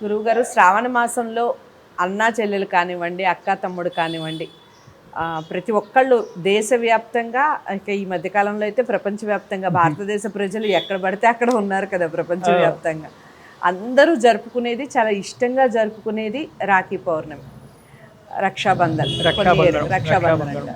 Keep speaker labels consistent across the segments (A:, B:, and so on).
A: గురువుగారు శ్రావణ మాసంలో అన్నా చెల్లెలు కానివ్వండి అక్క తమ్ముడు కానివ్వండి ప్రతి ఒక్కళ్ళు దేశవ్యాప్తంగా ఇక ఈ మధ్యకాలంలో అయితే ప్రపంచవ్యాప్తంగా భారతదేశ ప్రజలు ఎక్కడ పడితే అక్కడ ఉన్నారు కదా ప్రపంచవ్యాప్తంగా. అందరూ జరుపుకునేది చాలా ఇష్టంగా జరుపుకునేది రాఖీ పౌర్ణమి. రక్షాబంధన్
B: రక్షాబంధనం.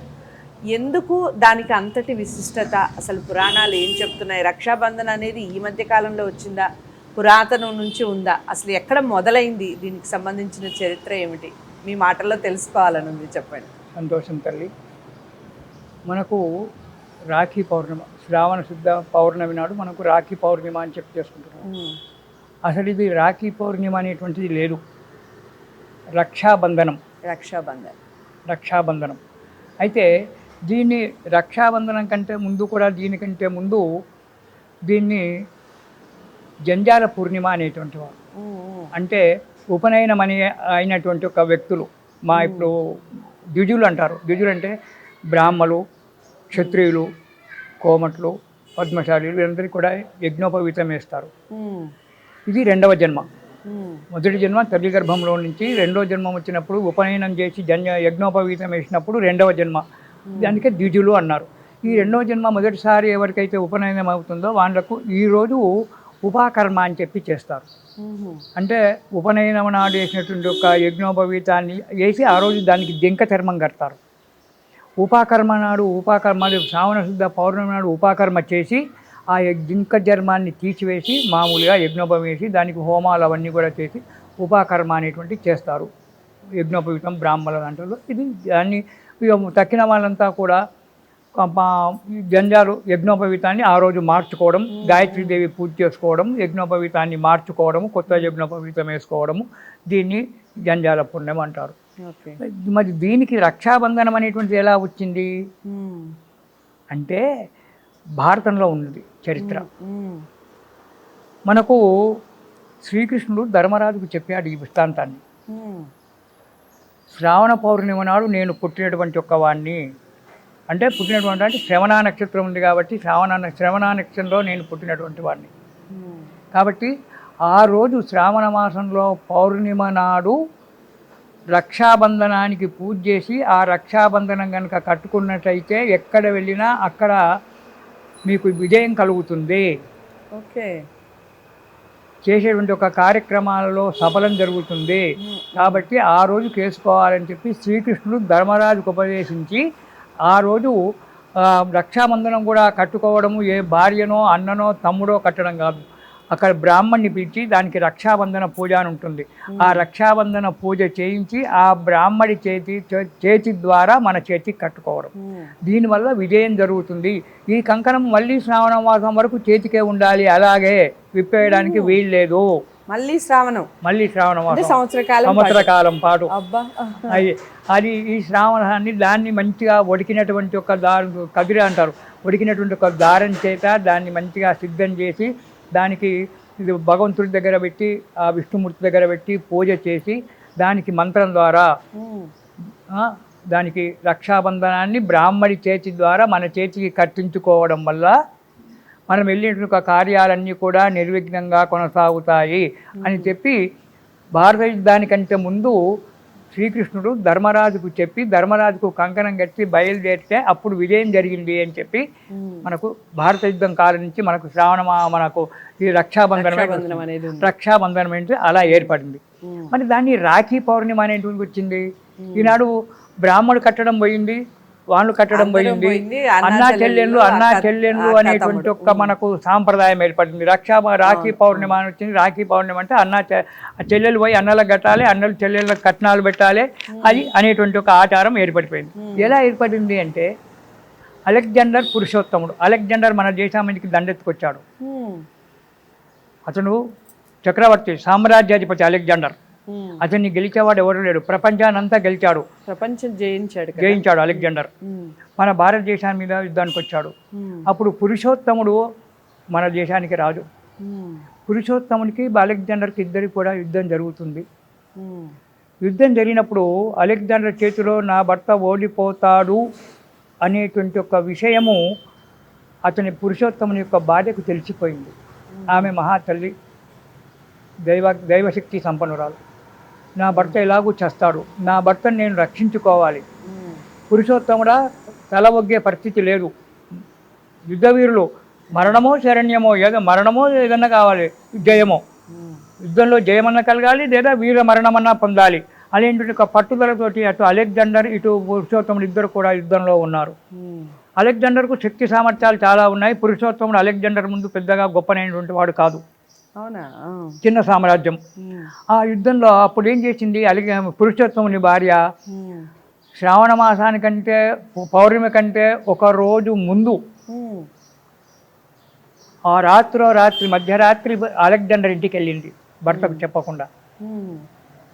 A: ఎందుకు దానికి అంతటి విశిష్టత? అసలు పురాణాలు ఏం చెప్తున్నాయి? రక్షాబంధన్ అనేది ఈ మధ్య కాలంలో వచ్చిందా? పురాతనం నుంచి ఉందా? అసలు ఎక్కడ మొదలైంది? దీనికి సంబంధించిన చరిత్ర ఏమిటి? మీ మాటల్లో తెలుసుకోవాలని ఉంది చెప్పండి.
B: సంతోషం తల్లి. మనకు రాఖీ పౌర్ణిమ శ్రావణ శుద్ధ పౌర్ణమి నాడు మనకు రాఖీ పౌర్ణిమ అని చెప్పి చేసుకుంటున్నాం. అసలు ఇది రాఖీ పౌర్ణిమ అనేటువంటిది లేదు. రక్షాబంధనం.
A: రక్షాబంధన్.
B: రక్షాబంధనం. అయితే దీన్ని రక్షాబంధనం కంటే ముందు కూడా దీనికంటే ముందు దీన్ని జంజాల పూర్ణిమ అనేటువంటి వారు అంటే ఉపనయనం అనే అయినటువంటి ఒక వ్యక్తులు మా ఇప్పుడు ద్విజులు అంటారు. ద్విజులు అంటే బ్రాహ్మలు క్షత్రియులు కోమట్లు పద్మశాలీలు వీరందరికీ కూడా యజ్ఞోపవీతం వేస్తారు. ఇది రెండవ జన్మ. మొదటి జన్మ తల్లి గర్భంలో నుంచి రెండవ జన్మ వచ్చినప్పుడు ఉపనయనం చేసి జన్య యజ్ఞోపవీతం వేసినప్పుడు రెండవ జన్మ. దానికే ద్విజులు అన్నారు. ఈ రెండవ జన్మ మొదటిసారి ఎవరికైతే ఉపనయనం అవుతుందో వాళ్ళకు ఈరోజు ఉపాకర్మ అని చెప్పి చేస్తారు. అంటే ఉపనయనం నాడు వేసినటువంటి ఒక యజ్ఞోపవీతాన్ని వేసి ఆ రోజు దానికి దింక చర్మం కడతారు. ఉపాకర్మ నాడు ఉపాకర్మ శ్రావణ శుద్ధ పౌర్ణమి నాడు ఉపాకర్మ చేసి ఆ దింక చర్మాన్ని తీసివేసి మామూలుగా యజ్ఞోపం వేసి దానికి హోమాలు అవన్నీ కూడా చేసి ఉపాకర్మ అనేటువంటి చేస్తారు. యజ్ఞోపవీతం బ్రాహ్మణ దాంట్లో ఇది దాన్ని తక్కిన వాళ్ళంతా కూడా జంజాలు యజ్ఞోపవీతాన్ని ఆ రోజు మార్చుకోవడం గాయత్రీదేవి పూజ చేసుకోవడం యజ్ఞోపవీతాన్ని మార్చుకోవడం కొత్త యజ్ఞోపవీతం వేసుకోవడము దీన్ని జంజాల పుణ్యం అంటారు. మరి దీనికి రక్షాబంధనం అనేటువంటిది ఎలా వచ్చింది? అంటే భారతంలో ఉన్నది చరిత్ర. మనకు శ్రీకృష్ణుడు ధర్మరాజుకు చెప్పాడు ఈ వృత్తాంతాన్ని శ్రావణ పౌర్ణిమ నాడు నేను పుట్టినటువంటి ఒక వాడిని అంటే పుట్టినటువంటి అంటే శ్రవణ నక్షత్రం ఉంది కాబట్టి శ్రావణ శ్రవణ నక్షత్రంలో నేను పుట్టినటువంటి వాడిని. కాబట్టి ఆ రోజు శ్రావణ మాసంలో పౌర్ణిమ నాడు రక్షాబంధనానికి పూజ చేసి ఆ రక్షాబంధనం కనుక కట్టుకున్నట్లయితే ఎక్కడ వెళ్ళినా అక్కడ మీకు విజయం కలుగుతుంది.
A: ఓకే.
B: చేసేటువంటి ఒక కార్యక్రమాలలో సఫలం జరుగుతుంది. కాబట్టి ఆ రోజు చేసుకోవాలని చెప్పి శ్రీకృష్ణుడు ధర్మరాజుకు ఉపదేశించి ఆ రోజు రక్షాబంధనం కూడా కట్టుకోవడము ఏ భార్యనో అన్ననో తమ్ముడో కట్టడం కాదు. అక్కడ బ్రాహ్మణ్ణి పిలిచి దానికి రక్షాబంధన పూజ అని ఉంటుంది. ఆ రక్షాబంధన పూజ చేయించి ఆ బ్రాహ్మడి చేతి చేతి ద్వారా మన చేతికి కట్టుకోవడం. దీనివల్ల విజయం జరుగుతుంది. ఈ కంకణం మళ్ళీ శ్రావణ మాసం వరకు చేతికే ఉండాలి. అలాగే విప్పేయడానికి వీలు లేదు
A: మళ్ళీ శ్రావణం.
B: మళ్ళీ శ్రావణ
A: సంవత్సర కాలం
B: సంవత్సర కాలం పాటు.
A: అబ్బా.
B: అది అది ఈ శ్రావణాన్ని దాన్ని మంచిగా ఉడికినటువంటి ఒక దారు కదిరి అంటారు. ఉడికినటువంటి ఒక దారం చేత దాన్ని మంచిగా సిద్ధం చేసి దానికి ఇది భగవంతుడి దగ్గర పెట్టి ఆ విష్ణుమూర్తి దగ్గర పెట్టి పూజ చేసి దానికి మంత్రం ద్వారా దానికి రక్షాబంధనాన్ని బ్రాహ్మడి చేతి ద్వారా మన చేతికి కట్టించుకోవడం వల్ల మనం వెళ్ళిన కార్యాలన్నీ కూడా నిర్విఘ్నంగా కొనసాగుతాయి అని చెప్పి భారత యుద్ధానికంటే ముందు శ్రీకృష్ణుడు ధర్మరాజుకు చెప్పి ధర్మరాజుకు కంకణం కట్టి బయలుదేరితే అప్పుడు విజయం జరిగింది అని చెప్పి. మనకు భారత యుద్ధం కాలం నుంచి మనకు శ్రావణ మనకు ఈ రక్షాబంధనం
A: రక్షాబంధనం అనేది
B: ఏంటి అలా ఏర్పడింది. మరి దాన్ని రాఖీ పౌర్ణిమ అనేటువంటి వచ్చింది. ఈనాడు బ్రాహ్మడు కట్టడం పోయింది. వాళ్ళు కట్టడం పోయింది.
A: అన్నా చెల్లెళ్ళు,
B: అన్నా చెల్లెళ్ళు అనేటువంటి
A: తమ్ముడు.
B: ఒక మనకు సాంప్రదాయం ఏర్పడింది. రక్షా రాఖీ పౌర్ణిమ అని వచ్చింది. రాఖీ పౌర్ణిమ అంటే అన్న చెల్లెలు పోయి అన్నలకు కట్టాలి అన్నలు చెల్లెళ్ళకి కట్నాలు పెట్టాలి అది అనేటువంటి ఒక ఆచారం ఏర్పడిపోయింది. ఎలా ఏర్పడింది అంటే అలెగ్జాండర్ పురుషోత్తముడు అలెగ్జాండర్ మన దేశానికి దండెత్తుకొచ్చాడు.
A: ఉమ్,
B: అతను చక్రవర్తి సామ్రాజ్యాధిపతి అలెగ్జాండర్. అతన్ని గెలిచేవాడు ఎవరు లేడు. ప్రపంచానంతా గెలిచాడు.
A: ప్రపంచం జయించాడు
B: జయించాడు అలెగ్జాండర్.
A: ఉమ్,
B: మన భారతదేశాన్ని మీద యుద్ధానికి వచ్చాడు.
A: ఉమ్,
B: అప్పుడు పురుషోత్తముడు మన దేశానికి రాజు.
A: ఉమ్,
B: పురుషోత్తమునికి అలెగ్జాండర్కి ఇద్దరికి కూడా యుద్ధం జరుగుతుంది. యుద్ధం జరిగినప్పుడు అలెగ్జాండర్ చేతిలో నా భర్త ఓడిపోతాడు అనేటువంటి ఒక విషయము అతని పురుషోత్తముని యొక్క భార్యకు తెలిసిపోయింది. ఆమె మహాతల్లి దైవ దైవశక్తి సంపన్నురాలు. నా భర్త ఇలాగూ చేస్తాడు. నా భర్తను నేను రక్షించుకోవాలి.
A: ఉమ్,
B: పురుషోత్తముడా తల ఒగ్గే పరిస్థితి లేదు. యుద్ధవీరులు మరణమో శరణ్యమో ఏదో మరణమో ఏదన్నా కావాలి జయమో. యుద్ధంలో జయమన్నా కలగాలి లేదా వీర మరణమన్నా పొందాలి అలాంటి ఒక పట్టుదలతోటి అటు అలెగ్జాండర్ ఇటు పురుషోత్తముడు ఇద్దరు కూడా యుద్ధంలో ఉన్నారు. అలెగ్జాండర్కు శక్తి సామర్థ్యాలు చాలా ఉన్నాయి. పురుషోత్తముడు అలెగ్జాండర్ ముందు పెద్దగా గొప్పనైనటువంటి వాడు కాదు.
A: అవునా?
B: చిన్న సామ్రాజ్యం. ఆ యుద్ధంలో అప్పుడు ఏం చేసింది? అలిగ పురుషోత్తముని భార్య శ్రావణ మాసానికంటే పౌర్ణమి కంటే ఒక రోజు ముందు ఆ రాత్రో రాత్రి మధ్యరాత్రి అలెగ్జాండర్ ఇంటికి వెళ్ళింది భర్తకు చెప్పకుండా.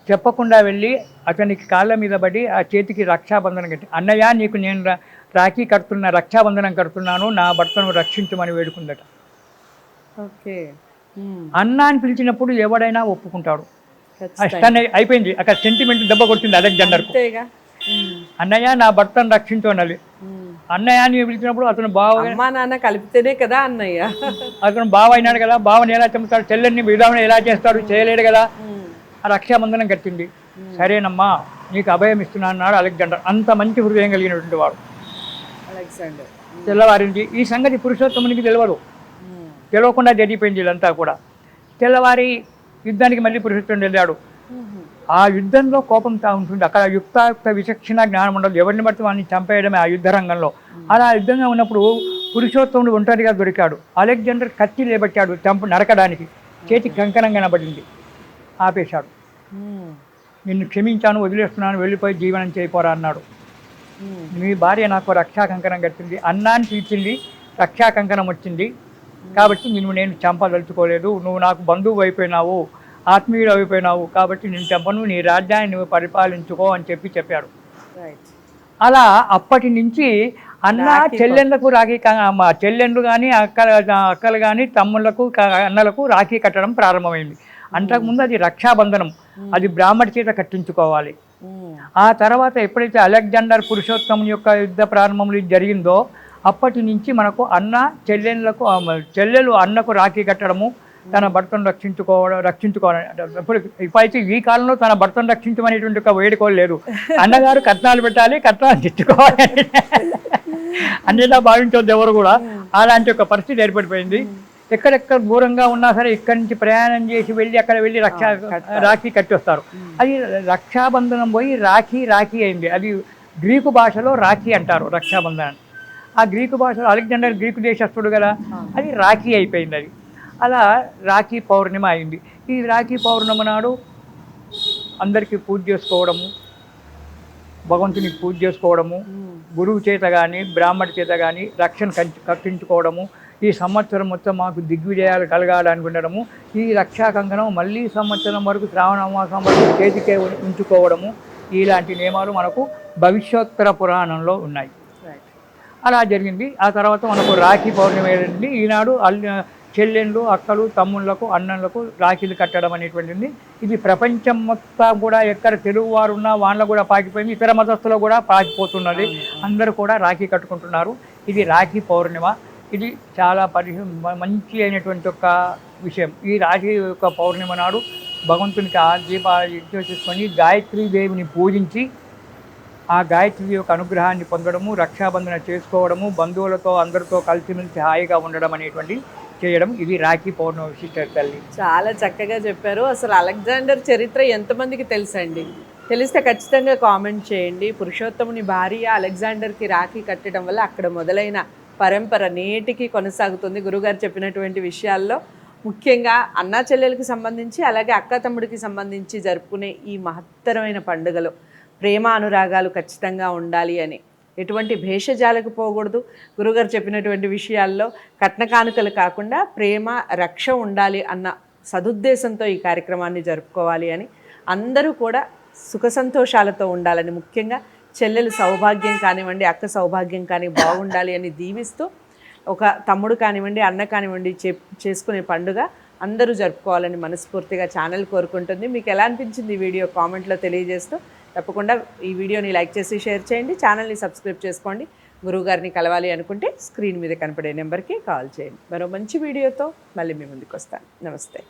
B: చెప్పకుండా వెళ్ళి అతనికి కాళ్ళ మీద పడి ఆ చేతికి రక్షాబంధనం కట్టి అన్నయ్య నీకు నేను రాఖీ కడుతున్న రక్షాబంధనం కడుతున్నాను నా భర్తను రక్షించమని వేడుకుందట.
A: ఓకే.
B: అన్న అని పిలిచినప్పుడు ఎవడైనా ఒప్పుకుంటాడు. అష్టనే అయిపోయింది. అక్కడ సెంటిమెంట్ దెబ్బ కొట్టింది అలెగ్జాండర్కు
A: అంతేగా. ఉమ్,
B: అన్నయ్య నా భర్తను రక్షించు అన్నది.
A: ఉమ్.
B: అన్నయ్య అని పిలిచినప్పుడు అతను బావ
A: అమ్మా నాన్న కలిపితేనే కదా అన్నయ్య.
B: అతను బావ అయినాడు కదా బావని ఎలా చంపుతాడు చెల్లెల్ని విధానం ఎలా చేస్తాడు చేయలేడు కదా. రక్షాబంధనం కట్టింది సరేనమ్మా నీకు అభయం ఇస్తున్నా అన్నాడు అలెగ్జాండర్. అంత మంచి హృదయం కలిగినటువంటి వాడు.
A: అలెగ్జాండర్.
B: తెల్లవారింది. ఈ సంగతి పురుషోత్తమునికి తెలియదు తెలియకుండా జరిగిపోయింది ఇదంతా కూడా. తెల్లవారి యుద్ధానికి మళ్ళీ పురుషోత్తముడు వెళ్ళాడు. ఆ యుద్ధంలో కోపం ఉంటుంది. అక్కడ యుక్తాయుక్త విచక్షణ జ్ఞానం ఉండదు. ఎవరిని బట్టి వాడిని చంపేయడమే ఆ యుద్ధ రంగంలో. అలా యుద్ధంగా ఉన్నప్పుడు పురుషోత్తముడు ఒంటరిగా దొరికాడు. అలెగ్జాండర్ కత్తి లేబట్టాడు చంప నరకడానికి. చేతి కంకణం కనబడింది. ఆపేశాడు. నిన్ను క్షమించాను వదిలేస్తున్నాను వెళ్ళిపోయి జీవనం చేయిపోరా అన్నాడు. మీ భార్య నాకు రక్షా కంకణం కట్టింది. అన్నాన్ని తీర్చింది రక్షా కంకణం వచ్చింది. కాబట్టి నిన్ను నేను చంపదలుచుకోలేదు. నువ్వు నాకు బంధువు అయిపోయినావు ఆత్మీయుడు అయిపోయినావు కాబట్టి నేను చంపను నీ రాజ్యాన్ని నువ్వు పరిపాలించుకో అని చెప్పి చెప్పాడు. అలా అప్పటి నుంచి అన్న చెల్లెళ్ళకు రాఖీ చెల్లెళ్ళు కానీ అక్కల అక్కలు కానీ తమ్ముళ్ళకు క- అన్నలకు రాఖీ కట్టడం ప్రారంభమైంది. అంతకుముందు అది రక్షాబంధనం. అది బ్రాహ్మడి చేత కట్టించుకోవాలి.
A: ఉమ్,
B: ఆ తర్వాత ఎప్పుడైతే అలెగ్జాండర్ పురుషోత్తముని యొక్క యుద్ధ ప్రారంభంలో ఇది జరిగిందో అప్పటి నుంచి మనకు అన్న చెల్లెళ్ళకు చెల్లెలు అన్నకు రాఖీ కట్టడము తన భర్తను రక్షించుకోవడం రక్షించుకోవడం ఇప్పుడు ఇప్పుడైతే ఈ కాలంలో తన భర్తను రక్షించమనేటువంటి ఒక వేడుకోలు లేదు. అన్నగారు కట్నాలు పెట్టాలి కట్నాలు తెచ్చుకోవాలి అన్నిలా భావించొద్దు ఎవరు కూడా. అలాంటి ఒక పరిస్థితి ఏర్పడిపోయింది. ఎక్కడెక్కడ దూరంగా ఉన్నా సరే ఇక్కడి నుంచి ప్రయాణం చేసి వెళ్ళి అక్కడ వెళ్ళి రక్షా రాఖీ కట్టి వస్తారు అది రక్షాబంధనం పోయి రాఖీ రాఖీ అయింది. అది గ్రీకు భాషలో రాఖీ అంటారు రక్షాబంధనాన్ని. ఆ గ్రీకు భాషలో అలెగ్జాండర్ గ్రీకు దేశస్తుడు కదా అది రాఖీ అయిపోయింది అది. అలా రాఖీ పౌర్ణిమ అయింది. ఈ రాఖీ పౌర్ణమి నాడు అందరికీ పూజ చేసుకోవడము భగవంతుని పూజ చేసుకోవడము గురువు చేత కానీ బ్రాహ్మడి చేత కానీ రక్షణ కంచి కట్టించుకోవడము ఈ సంవత్సరం మొత్తం మాకు దిగ్విజయాలు కలగాలనుకుండడము ఈ రక్షా కంకణం మళ్ళీ సంవత్సరం వరకు శ్రావణ మాసం వరకు చేతికే ఉంచుకోవడము ఇలాంటి నియమాలు మనకు భవిష్యోత్తర పురాణంలో ఉన్నాయి. అలా జరిగింది. ఆ తర్వాత మనకు రాఖీ పౌర్ణమి వెళ్ళింది ఈనాడు చెల్లెళ్ళు అక్కలు తమ్ముళ్ళకు అన్నలకు రాఖీలు కట్టడం అనేటువంటిది ఇది ప్రపంచం మొత్తం కూడా ఎక్కడ తెలుగు వారు ఉన్నా వాళ్ళ కూడా పాకిపోయింది. ఇతర మతస్థులు కూడా పాకిపోతున్నది. అందరూ కూడా రాఖీ కట్టుకుంటున్నారు. ఇది రాఖీ పౌర్ణిమ. ఇది చాలా పరి మంచి అయినటువంటి ఒక విషయం. ఈ రాఖీ యొక్క పౌర్ణిమ నాడు భగవంతునికి ఆ దీపాలు చేసుకొని గాయత్రీ దేవిని పూజించి ఆ గాయత్రి యొక్క అనుగ్రహాన్ని పొందడము రక్షాబంధన చేసుకోవడము బంధువులతో అందరితో కలిసిమెలిసి హాయిగా ఉండడం అనేటువంటి చేయడం ఇది రాఖీ పౌర్ణమి విశిష్ట తల్లి.
A: చాలా చక్కగా చెప్పారు. అసలు అలెగ్జాండర్ చరిత్ర ఎంతమందికి తెలుసండి? తెలిస్తే ఖచ్చితంగా కామెంట్ చేయండి. పురుషోత్తముని భార్య అలెగ్జాండర్కి రాఖీ కట్టడం వల్ల అక్కడ మొదలైన పరంపర నేటికి కొనసాగుతుంది. గురుగారు చెప్పినటువంటి విషయాల్లో ముఖ్యంగా అన్నా చెల్లెలకి సంబంధించి అలాగే అక్క తమ్ముడికి సంబంధించి జరుపుకునే ఈ మహత్తరమైన పండుగలో. ప్రేమ అనురాగాలు ఖచ్చితంగా ఉండాలి అని. ఎటువంటి భేషజాలకు పోకూడదు. గురుగారు చెప్పినటువంటి విషయాల్లో కట్న కానుకలు కాకుండా ప్రేమ రక్ష ఉండాలి అన్న సదుద్దేశంతో ఈ కార్యక్రమాన్ని జరుపుకోవాలి అని. అందరూ కూడా సుఖ సంతోషాలతో ఉండాలని ముఖ్యంగా చెల్లెలు సౌభాగ్యం కానివ్వండి అక్క సౌభాగ్యం కానీ బాగుండాలి అని దీవిస్తూ ఒక తమ్ముడు కానివ్వండి అన్న కానివ్వండి చే చేసుకునే పండుగ అందరూ జరుపుకోవాలని మనస్ఫూర్తిగా ఛానల్ కోరుకుంటుంది. మీకు ఎలా అనిపించింది వీడియో కామెంట్లో తెలియజేస్తూ తప్పకుండా ఈ వీడియోని లైక్ చేసి షేర్ చేయండి ఛానల్ని సబ్స్క్రైబ్ చేసుకోండి. గురువుగారిని కలవాలి అనుకుంటే స్క్రీన్ మీద కనపడే నెంబర్కి కాల్ చేయండి. మరో మంచి వీడియోతో మళ్ళీ మీ ముందుకు వస్తాను. నమస్తే.